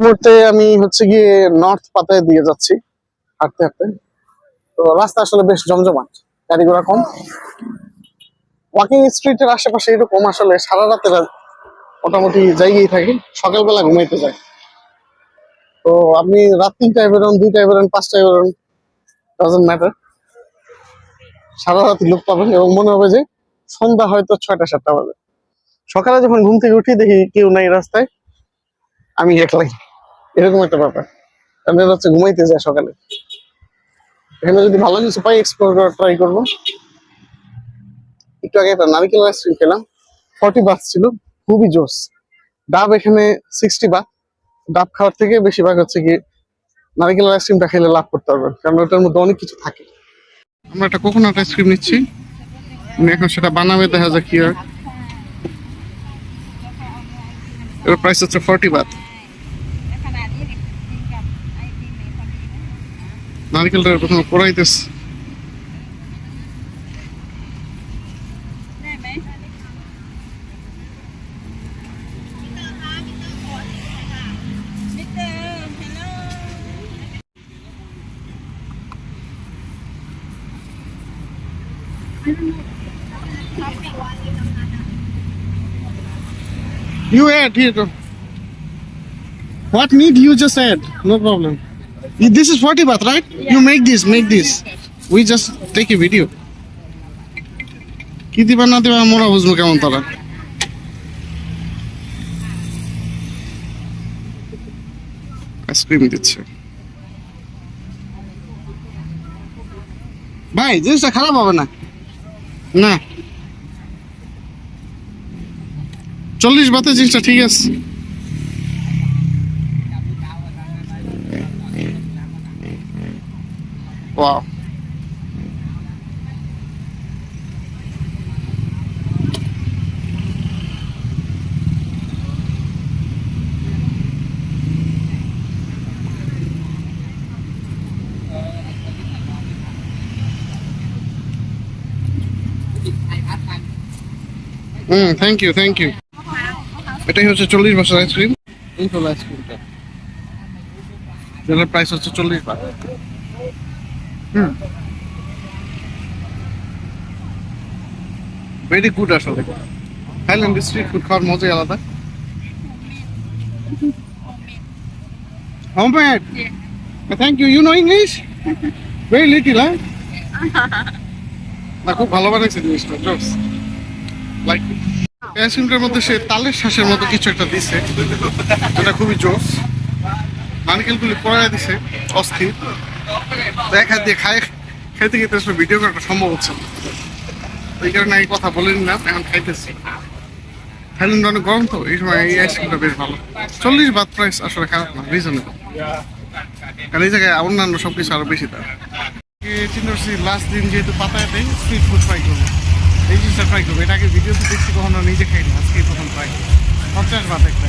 মুহূর্তে আমি হচ্ছে গিয়ে নর্থ পাতায় দিয়ে যাচ্ছি হাঁটতে হাঁটতে। তো রাস্তা আসলে বেশ জমজমাট গাড়ি ঘোড়া কম ওয়াকিং স্ট্রিটের আশেপাশে এরকম আসলে সারা রাতে মোটামুটি জায়গায় থাকে, সকালবেলা ঘুমাইতে যাই। তো আপনি রাত তিনটায় বেরোন, দুইটায় বেরোন, পাঁচটায় বেরোন ডাজেন্ট ম্যাটার সারা রাত লোক পাবেন এবং মনে হবে যে সন্ধ্যা হয়তো ছয়টা, সাতটা বাজে। সকালে যখন ঘুম থেকে উঠি দেখি কেউ নাই রাস্তায়, আমি একলাই। এরকম একটা ব্যাপার। কারণ হচ্ছে ঘুমাইতে যায় সকালে। এখানে যদি ভালো কিছু পাই এক্সপ্লোর করার ট্রাই করব। একটু আগে একটা নারিকেল আইসক্রিম খেলাম। ফর্টি বাথ ছিল, খুবই জোস। ডাব এখানে সিক্সটি বাথ ডাব খাওয়ার থেকে বেশিরভাগ হচ্ছে কি নারিকেল আইসক্রিমটা খেলে লাভ করতে পারবেন কারণ ওটার মধ্যে অনেক কিছু থাকে। আমরা একটা কোকোনাট আইসক্রিম নিচ্ছি। এখন সেটা বানাবে, দেখা যাক কি হয়। এর প্রাইস হচ্ছে forty baht You add here. What need you just add? No problem. This is 40 baht, right? You make this, make this. We just take a video. কি দিবা না দিবা আমরা বুঝব কেমন তারা আইসক্রিম দিচ্ছে ভাই জিনিসটা খারাপ হবে না না চল্লিশ বাতে জিনিসটা ঠিক আছে Wow. Hmm thank you thank you এটাই হচ্ছে চল্লিশ বছর আইসক্রিম এই হলো আইসক্রিমটা যেটার প্রাইস হচ্ছে চল্লিশ। But hmm. ভেরি গুড আসলে। থাইল্যান্ড স্ট্রিট ফুড খাওয়ার মজাই আলাদা। Homemade thank you you no English very little হ্যাঁ না, খুব ভালো বানাইছে জিনিসটা জোস লাইক আইসক্রিমটার মধ্যে সে তালের শ্বাসের মতো কিছু একটা দিছে, যেটা খুবই জোস নারকেলগুলি পড়ায় দিছে, অস্থির। হাত দিয়ে খায় খেতে খেতে আসলে ভিডিও করাটা সম্ভব হচ্ছে না। এই কারণে আমি কথা বলে নিলাম, এখন খাইতেছি। থাইল্যান্ড অনেক গরম তো, এই সময় এই আইসক্রিমটা বেশ ভালো। চল্লিশ বাদ প্রাইস আসলে খারাপ না রিজনেবল কারণ এই জায়গায় অন্যান্য সব কিছু আরও বেশি দাম। চিন্তা লাস্ট দিন যেহেতু পাতায় দেয় স্ট্রিট ফুড ট্রাই করব। এই জিনিসটা ট্রাই করব। এটা আগে ভিডিওতে দেখছি কখনো নিজে খাইনি আজকে প্রথম ট্রাই পঞ্চাশ বাদ একটা।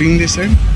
bring this in.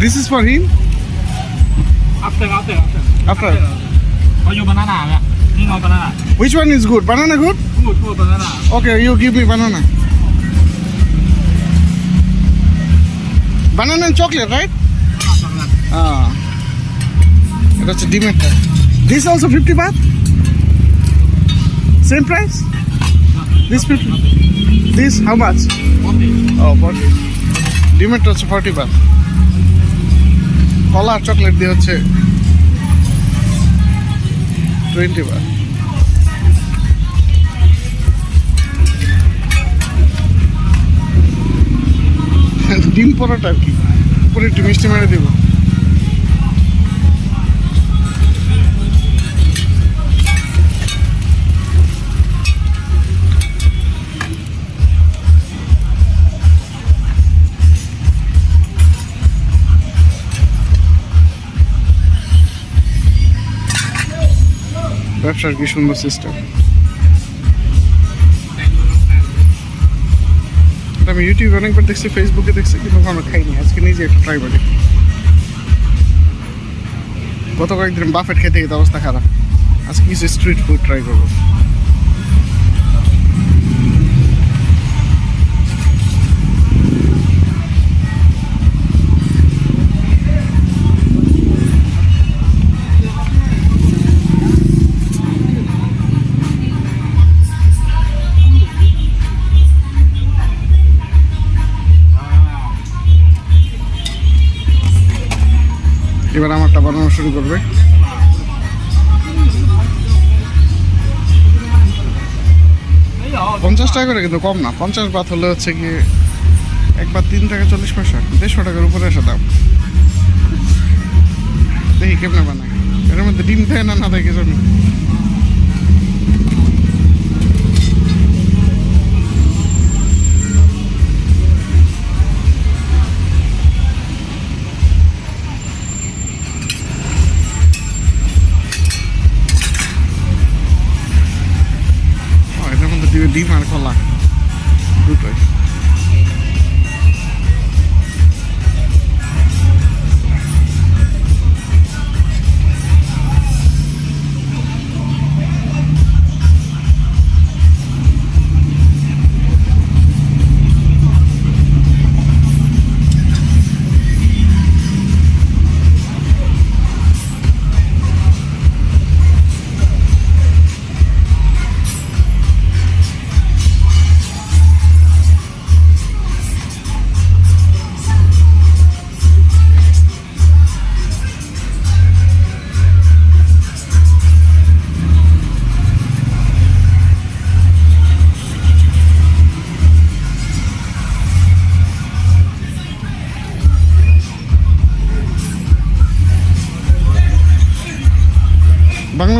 This is for him? After, after, after. After? For you banana. Yeah. banana. Which one is good? Banana good? Good, good banana. Okay, you give me banana. Banana and chocolate, right? Chocolate right এটা হচ্ছে ডিমেরটা this also fifty baht same price this fifty this how much O forty ডিমেরটা হচ্ছে forty baht. কলা chocolate দিয়ে হচ্ছে twenty বার। ডিম পরোটা আর কি। উপরে একটু মিষ্টি মেরে দেবো। ব্যবসার কি সুন্দর সিস্টেম আমি ইউটিউবে অনেকবার দেখছি ফেসবুকে দেখছি, কিন্তু আমরা খাইনি। আজকে নিজে একটু ট্রাই করি। গত কয়েকদিন বাফেট খেতে খেতে অবস্থা খারাপ। আজকে কিছু স্ট্রিট ফুড ট্রাই করব। এবার আমারটা বানানো শুরু করবে। পঞ্চাশ টাকা করে কিন্তু কম না। পঞ্চাশ বাদ হলে হচ্ছে কি একবার তিন টাকা চল্লিশ পয়সা। দেড়শো টাকার উপরে এসে দাম দেখি কেমনে বানায়। এর মধ্যে ডিম দেয় না না দেয়, কি জানি।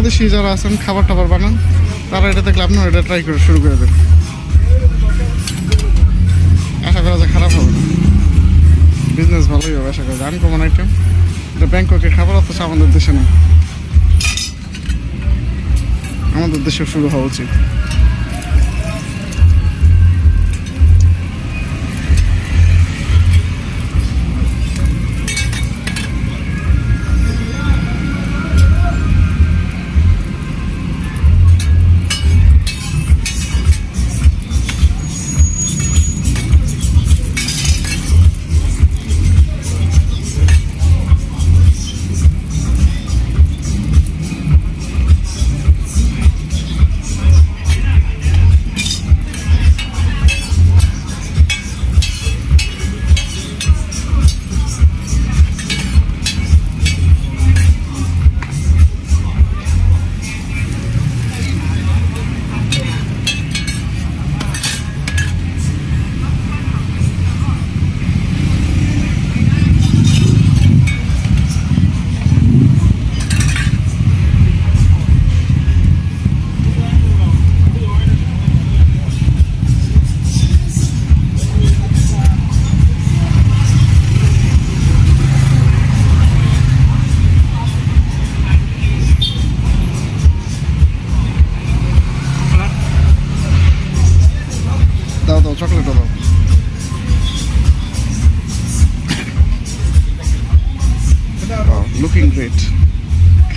বাংলাদেশি যারা আছেন, খাবার টাবার বানান, তারা এটা দেখলে আপনারা এটা ট্রাই করে শুরু করে দেবেন। আশা করা যায় খারাপ হবে না। বিজনেস ভালোই হবে, আশা করা যায়। আনকমন আইটেম এটা ব্যাংককের খাবার অথচ আমাদের দেশে না। আমাদের দেশে শুরু হওয়া উচিত।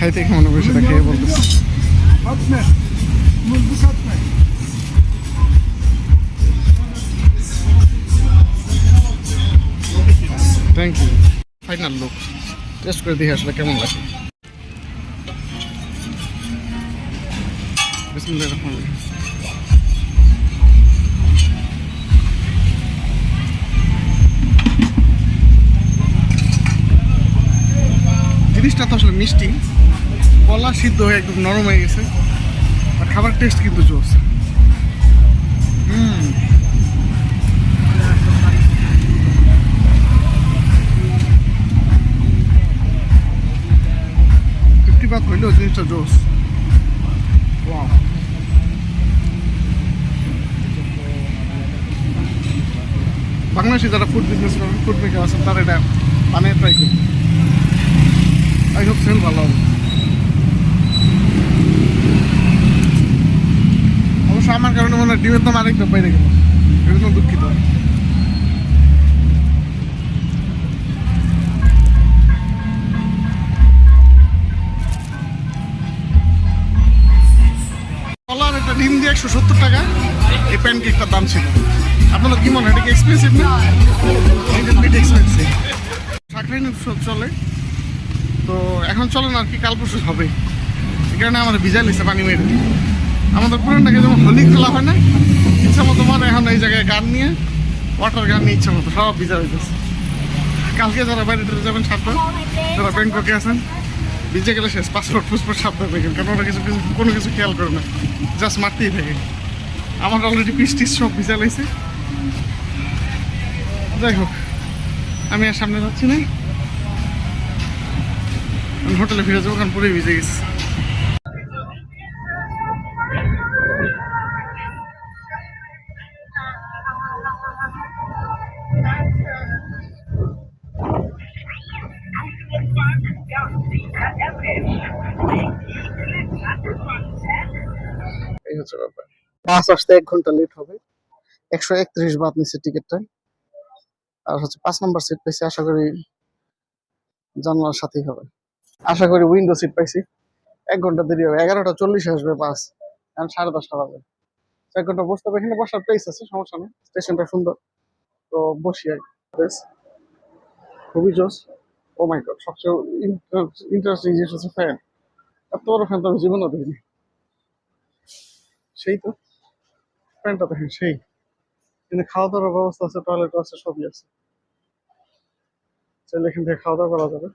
খাইতে কেমন হবে সেটা খেয়ে বলতেছি? Thank you final look test করে দেখে আসলে কেমন লাগে। জিনিসটা তো আসলে মিষ্টি কলা সিদ্ধ হয়ে একদম নরম হয়ে গেছে। আর খাবার টেস্ট কিন্তু জোস। হুম। ফিফটি পাত হইলেও জিনিসটা জোস। বাংলাদেশে যারা ফুড বিজনেস করেন ফুড মেকার আছেন তারা এটা বানিয়ে ট্রাই করুন আই হোপ ভালো হবে। আমার কারণে মনে হয় ডিমের দাম আরেকটা বাইরে গেল। এর জন্য দুঃখিত। কলার একটা ডিম দিয়ে একশো সত্তর টাকা। এই দাম ছিল। কি মনে হয়, এটা এক্সপেন্সিভ উৎসব চলে। তো এখন আর কি কাল পরশু হবে। কারণে আমার ভিজা লিখছে পানি মেরে। আমাদের পুরানটাকে যেমন হোলি খেলা হয় না ইচ্ছা মতো মানে এখন এই জায়গায় গান নিয়ে ওয়াটার গান নিয়ে ইচ্ছা মতো সব ভিজা হইতেছে। কালকে যারা বাইরে যাবেন সাবধান যারা ব্যাংককে আছেন, ভিজে গেলে শেষ, পাসপোর্ট, ফুসপোর্ট সাবধান দেখেন কারণ ওরা কিছু কিছু, কোনো কিছু খেয়াল করে না জাস্ট মারতেই থাকে। আমার অলরেডি পিস টিস সব ভিজা লাইছে যাই হোক, আমি আর সামনে যাচ্ছি না। হোটেলে ফিরে যাব, কারণ পুরোই ভিজে গেছে। হচ্ছে ব্যাপার। বাস আসতে এক ঘণ্টা লেট হবে। একশো একত্রিশ বাদ নিচ্ছে টিকিটটা। আর হচ্ছে পাঁচ নম্বর সিট পেয়েছি আশা করি জানলার সাথেই হবে। আশা করি উইন্ডো সিট পাইছি। এক ঘণ্টা দেরি হবে। এগারোটা চল্লিশে আসবে বাস। এখন সাড়ে দশটা বাজে। এক ঘণ্টা বসতে হবে। এখানে বসার প্লেস আছে, সমস্যা নেই। স্টেশনটা সুন্দর। তো বসি আর বেশ খুবই জোস। ও মাই গড সবচেয়ে ইন্টারেস্টিং জিনিস হচ্ছে ফ্যান এত বড় ফ্যান তো আমি জীবনও দেখিনি। সেই তো। ফ্যানটা দেখেন সেই। কিন্তু খাওয়া দাওয়ার ব্যবস্থা আছে টয়লেট আছে, সবই আছে। চাইলে এখান থেকে খাওয়া দাওয়া করা যাবে।